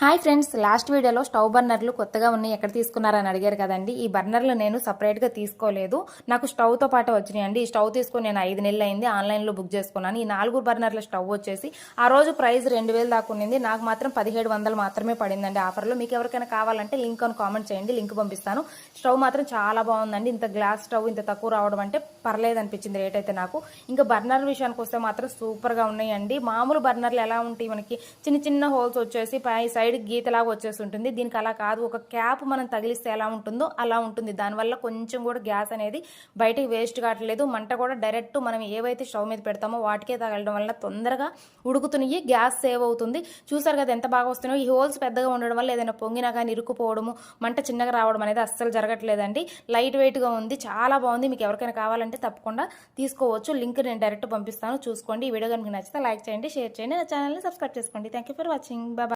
Hi friends last వీడియోలో stove బర్నర్లు కొత్తగా ఉన్నాయి ఎక్కడ తీసుకున్నారని అడిగారు కదండి. ఈ బర్నర్లు నేను సపరేట్గా తీసుకోలేదు. నాకు స్టవ్తో పాటు వచ్చినాయండి. ఈ స్టవ్ తీసుకొని నేను ఐదు నెలలు అయింది ఆన్లైన్లో బుక్ చేసుకున్నాను. ఈ నాలుగు బర్నర్ల స్టవ్ వచ్చేసి ఆ రోజు ప్రైస్ రెండు వేలు దాకా ఉన్నింది. నాకు మాత్రం పదిహేడు వందలు మాత్రమే పడిందండి ఆఫర్లో. మీకు ఎవరికైనా కావాలంటే లింక్ అని కామెంట్ చేయండి లింక్ పంపిస్తాను. స్టవ్ మాత్రం చాలా బాగుందండి. ఇంత గ్లాస్ స్టవ్ ఇంత తక్కువ రావడం అంటే పర్లేదు అనిపించింది రేట్ అయితే నాకు. ఇంకా బర్నర్ విషయానికి వస్తే మాత్రం సూపర్గా ఉన్నాయండి. మామూలు బర్నర్లు ఎలా ఉంటాయి? మనకి చిన్న చిన్న హోల్స్ వచ్చేసి పై సైడ్ గీతలాగా వచ్చేసి ఉంటుంది దీనికి అలా కాదు. ఒక క్యాప్ మనం తగిలిస్తే ఎలా ఉంటుందో అలా ఉంటుంది. దానివల్ల కొంచెం కూడా గ్యాస్ అనేది బయటికి వేస్ట్ కావట్లేదు. మంట కూడా డైరెక్ట్ మనం ఏవైతే స్టవ్ మీద పెడతామో వాటికే తగలడం వల్ల తొందరగా ఉడుకుతున్నాయి గ్యాస్ సేవ్ అవుతుంది. చూసారు కదా ఎంత బాగా వస్తున్నాయో. ఈ హోల్స్ పెద్దగా ఉండడం వల్ల ఏదైనా పొంగినా కానీ ఇరుక్కుపోవడము మంట చిన్నగా రావడం అనేది అస్సలు జరగట్లేదండి. లైట్ వెయిట్గా ఉంది. చాలా బాగుంది. మీకు ఎవరికైనా కావాలంటే తప్పకుండా తీసుకోవచ్చు. లింక్ నేను డైరెక్ట్ పంపిస్తాను. చూసుకోండి. ఈ వీడియో కనుక నచ్చితే లైక్ చేయండి షేర్ చేయండి. నా ఛానల్ని సబ్స్క్రైబ్ చేసుకోండి. Thank you for watching. Baba